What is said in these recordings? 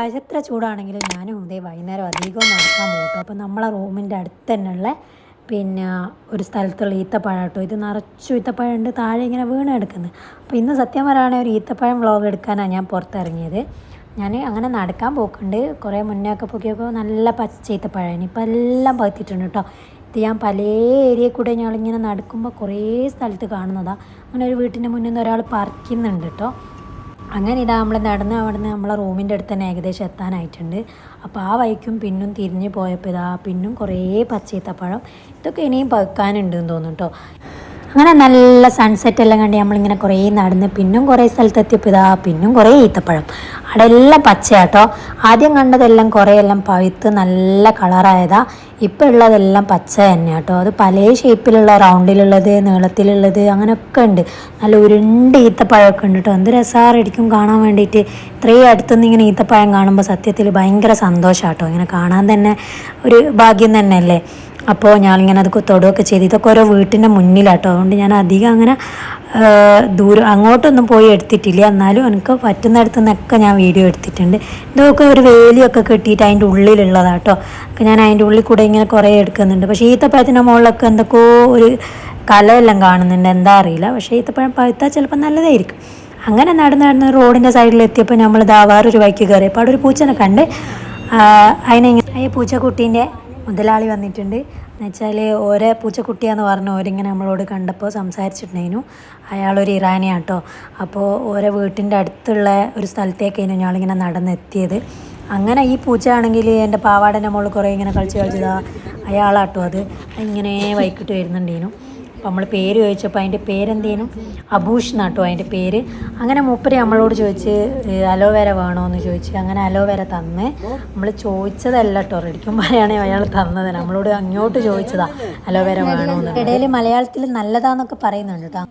Guys എത്ര ചൂടാണെങ്കിലും ഞാനും ഇതേ വൈകുന്നേരം അധികം നടക്കാൻ പോകട്ടോ. അപ്പോൾ നമ്മളെ റൂമിന്റെ അടുത്ത് തന്നെയുള്ള പിന്നെ ഒരു സ്ഥലത്തുള്ള ഈത്തപ്പഴം കേട്ടോ. ഇത് നിറച്ചു ഈത്തപ്പഴം ഉണ്ട് താഴെ ഇങ്ങനെ വീണ് കിടക്കുന്നത് അപ്പോൾ ഇന്ന് സത്യം പറയുകയാണെങ്കിൽ ഒരു ഈത്തപ്പഴം വ്ളോഗ് എടുക്കാനാണ് ഞാൻ പുറത്തിറങ്ങിയത്. ഞാൻ അങ്ങനെ നടക്കാൻ പോക്കുണ്ട്. കുറേ മുന്നേ ഒക്കെ പൊക്കിയപ്പോൾ നല്ല പച്ച ഈത്തപ്പഴമാണ് ഇപ്പോൾ എല്ലാം പകുത്തിയിട്ടുണ്ട് കേട്ടോ. ഇത് ഞാൻ പല ഏരിയ കൂടെ ഞങ്ങളിങ്ങനെ നടക്കുമ്പോൾ കുറേ സ്ഥലത്ത് കാണുന്നതാണ് അങ്ങനെ ഒരു വീട്ടിന്റെ മുന്നിൽ നിന്ന് ഒരാൾ പറിക്കുന്നുണ്ട് കേട്ടോ. അങ്ങനെ ഇതാ നമ്മൾ നടന്ന് അവിടുന്ന് നമ്മളെ റൂമിന്റെ അടുത്ത് തന്നെ ഏകദേശം എത്താനായിട്ടുണ്ട്. അപ്പോൾ ആ വഴിക്കും പിന്നും തിരിഞ്ഞ് പോയപ്പോൾ ഇതാ പിന്നും കുറേ പച്ചീത്തപ്പഴം ഇതൊക്കെ ഇനിയും പകുക്കാനുണ്ട് എന്ന് തോന്നുന്നു കേട്ടോ അങ്ങനെ നല്ല സൺസെറ്റ് എല്ലാം കണ്ട് നമ്മളിങ്ങനെ കുറേ നടന്ന് പിന്നും കുറേ സ്ഥലത്തെത്തിയപ്പോൾ ഇതാ പിന്നും കുറേ ഈത്തപ്പഴം. അവിടെ എല്ലാം പച്ചയാട്ടോ. ആദ്യം കണ്ടതെല്ലാം കുറേ എല്ലാം പഴുത്ത് നല്ല കളറായതാ. ഇപ്പോൾ ഉള്ളതെല്ലാം പച്ച തന്നെ കേട്ടോ അത് പല ഷേപ്പിലുള്ള റൗണ്ടിലുള്ളത് നീളത്തിലുള്ളത് അങ്ങനെയൊക്കെ ഉണ്ട്. നല്ല ഉരുണ്ട് ഈത്തപ്പഴമൊക്കെ ഉണ്ട് കേട്ടോ എന്ത് രസമായിരിക്കും കാണാൻ വേണ്ടിയിട്ട് ഇത്രയും അടുത്തുനിന്ന് ഇങ്ങനെ ഈത്തപ്പഴം കാണുമ്പോൾ സത്യത്തിൽ ഭയങ്കര സന്തോഷമാണ് കേട്ടോ ഇങ്ങനെ കാണാൻ തന്നെ ഒരു ഭാഗ്യം തന്നെയല്ലേ? അപ്പോൾ ഞാനിങ്ങനെ അത് തൊടുകയൊക്കെ ചെയ്ത്. ഇതൊക്കെ ഓരോ വീട്ടിന്റെ മുന്നിലാട്ടോ. അതുകൊണ്ട് ഞാൻ അധികം അങ്ങനെ ദൂരം അങ്ങോട്ടൊന്നും പോയി എടുത്തിട്ടില്ല. എന്നാലും എനിക്ക് പറ്റുന്നിടത്തു നിന്നൊക്കെ ഞാൻ വീഡിയോ എടുത്തിട്ടുണ്ട്. ഇതൊക്കെ ഒരു വേലിയൊക്കെ കെട്ടിയിട്ട് അതിന്റെ ഉള്ളിലുള്ളതാട്ടോ അപ്പം ഞാൻ അതിന്റെ ഉള്ളിൽ കൂടെ ഇങ്ങനെ കുറേ എടുക്കുന്നുണ്ട്. പക്ഷേ ഈത്തപ്പഴത്തിന്റെ മുകളിലൊക്കെ എന്തൊക്കെയോ ഒരു കലയെല്ലാം കാണുന്നുണ്ട്. എന്താ അറിയില്ല. പക്ഷേ ഈത്തപ്പഴം പഴുത്താൽ ചിലപ്പോൾ നല്ലതായിരിക്കും. അങ്ങനെ നടന്ന് നടന്ന് റോഡിന്റെ സൈഡിൽ എത്തിയപ്പോൾ നമ്മൾ ദാവാറൊരു വേറൊരു വഴിക്ക് കയറിയപ്പോൾ അവിടെ ഒരു പൂച്ചനെ കണ്ട് അതിനെ ഈ പൂച്ചക്കുട്ടീന്റെ മുതലാളി വന്നിട്ടുണ്ട്. എന്നുവെച്ചാൽ ഓരോ പൂച്ചക്കുട്ടിയാന്ന് പറഞ്ഞു. ഓരിങ്ങനെ നമ്മളോട് കണ്ടപ്പോൾ സംസാരിച്ചിട്ടുണ്ടായിരുന്നു. അയാളൊരു ഇറാനിയാട്ടോ. അപ്പോൾ ഓരോ വീട്ടിന്റെ അടുത്തുള്ള ഒരു സ്ഥലത്തേക്കായിരുന്നു ഞങ്ങളിങ്ങനെ നടന്നെത്തിയത്. അങ്ങനെ ഈ പൂച്ച ആണെങ്കിൽ എന്റെ പാവാടന്റെ മുകളിൽ കുറേ ഇങ്ങനെ കളിച്ച് കളിച്ചതാ. അയാളാട്ടോ അത്. ഇങ്ങനെ വൈകിട്ട് വരുന്നുണ്ടേനു അപ്പോൾ നമ്മൾ പേര് ചോദിച്ചപ്പോൾ അതിന്റെ പേരെന്തേനും അഭൂഷ് നാട്ടോ അതിന്റെ പേര്. അങ്ങനെ മൂപ്പര് നമ്മളോട് ചോദിച്ച് അലോവേര വേണോ എന്ന് ചോദിച്ച് അങ്ങനെ അലോവേര തന്ന്. നമ്മൾ ചോദിച്ചതല്ല കേട്ടോ. റെഡിക്കും പറയുകയാണെങ്കിൽ അയാൾ തന്നത്. നമ്മളോട് അങ്ങോട്ട് ചോദിച്ചതാ അലോവേര വേണോ എന്ന് ഇടയിൽ മലയാളത്തിൽ നല്ലതാന്നൊക്കെ പറയുന്നുണ്ട് കേട്ടോ.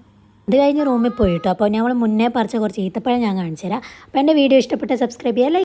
അത് കഴിഞ്ഞ് റൂമിൽ പോയിട്ടോ അപ്പോൾ ഞങ്ങൾ മുന്നേ പറിച്ച കുറച്ച് ഈത്തപ്പഴം ഞാൻ കാണിച്ചു തരാം അപ്പോൾ എന്റെ വീഡിയോ ഇഷ്ടപ്പെട്ട സബ്സ്ക്രൈബ് ചെയ്യാം like